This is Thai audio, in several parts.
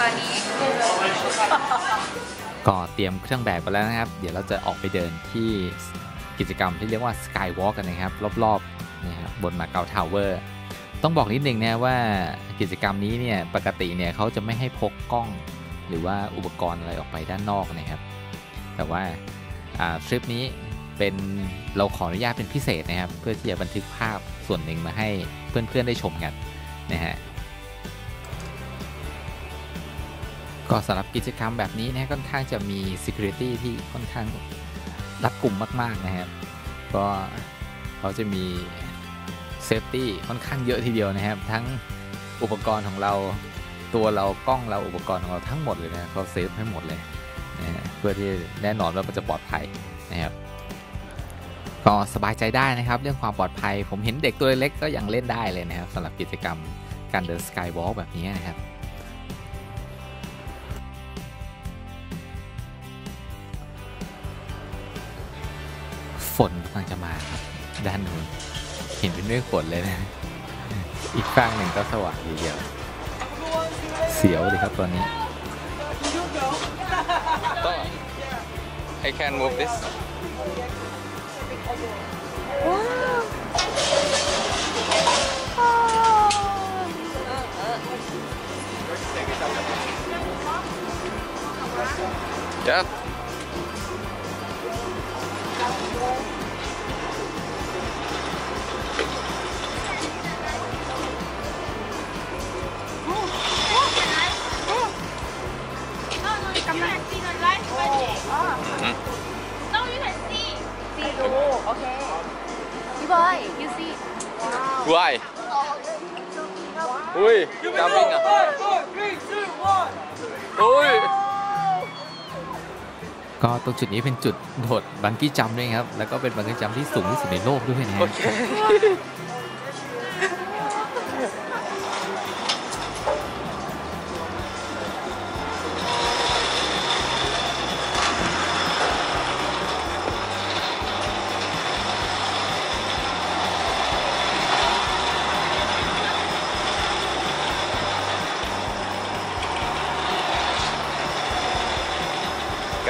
ตอนนี้ ก็เตรียมเครื่องแบบไปแล้วนะครับ เดี๋ยวเราจะออกไปเดินที่กิจกรรมที่เรียกว่า Skywalk กันนะครับ รอบๆนี่ครับบนมาเก๊าทาวเวอร์ ต้องบอกนิดนึงนะว่ากิจกรรมนี้เนี่ยปกติเนี่ยเขาจะไม่ให้พกกล้อง หรือว่าอุปกรณ์อะไรออกไปด้านนอกนะครับ แต่ว่าทริปนี้เป็นเราขออนุญาตเป็นพิเศษนะครับ เพื่อที่จะบันทึกภาพส่วนหนึ่งมาให้เพื่อนๆได้ชมกันนะฮะ ก็สำหรับกิจกรรมแบบนี้นะค่อนข้างจะมี Security ที่ค่อนข้างรัดกลุ่มมาก ๆ นะครับ ก็เขาจะมี Safety ค่อนข้างเยอะทีเดียวนะครับ ทั้งอุปกรณ์ของเราตัวเรากล้องเราอุปกรณ์ของเราทั้งหมดเลยนะเขาเซฟให้หมดเลยนะฮะเพื่อที่แน่นอนว่ามันจะปลอดภัยนะครับก็สบายใจได้นะครับ เรื่องความปลอดภัย ผมเห็นเด็กตัวเล็กก็ยังเล่นได้เลยนะครับสำหรับกิจกรรมการเดินสกายวอล์กแบบนี้นะครับ นกำลังจะมาครับด้านนู้นเห็นเป็นเมฆฝนเลยนะ อีกฝั่งหนึ่งก็สว่างทีเดียวเสียวเลยครับตอนนี้ I can move this จ้ ดูโอเคพี่บอยยูซี Why อุ้ยจำปิ้งอะ อุ้ย ก็ตรงจุดนี้เป็นจุดโดดบังกี้จัมป์ด้วยครับ แล้วก็เป็นบังกี้จัมป์ที่สูงที่สุดในโลกด้วยนะโอฮ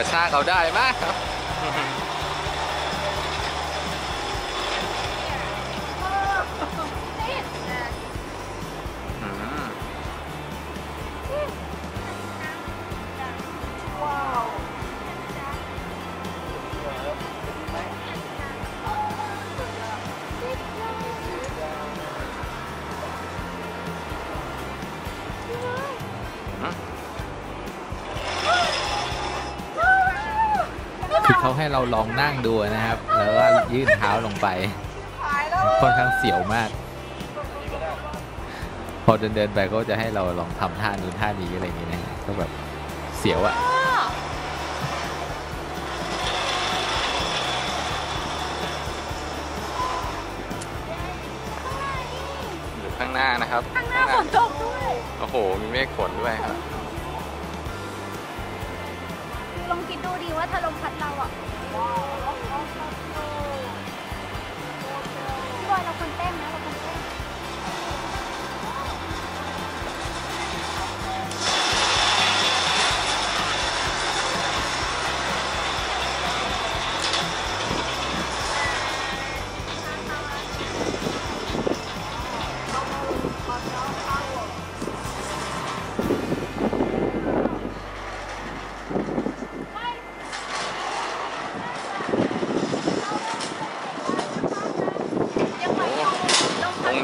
ระชากเขาได้มากครับ คือเขาให้เราลองนั่งดูนะครับ แล้วก็ยื่นเท้าลงไปค่อนข้างเสียวมาก พอเดินเดินๆไปก็จะให้เราลองทำท่านู้นท่านี้อะไรอย่างเงี้ยนะฮะก็แบบเสียวอะอยู่ข้างหน้านะครับ ข้างหน้าฝนตกด้วย โอ้โห มีเมฆฝนด้วยครับ ลองคิดดูดีว่าถ้าลมพัดเราอะพี่บอยเราคนเต้นนะเรา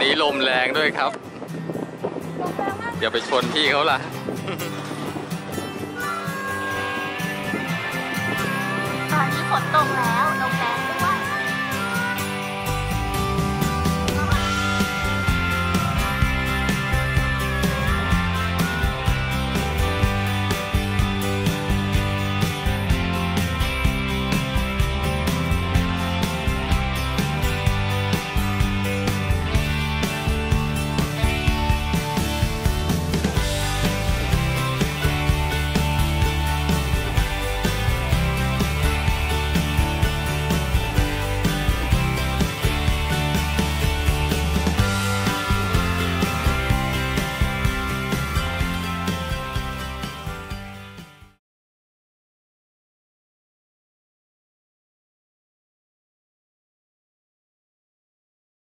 นี้ลมแรงด้วยครับ อย่าไปชนพี่เขาล่ะ ตอนนี้ฝนตกแล้วลมแร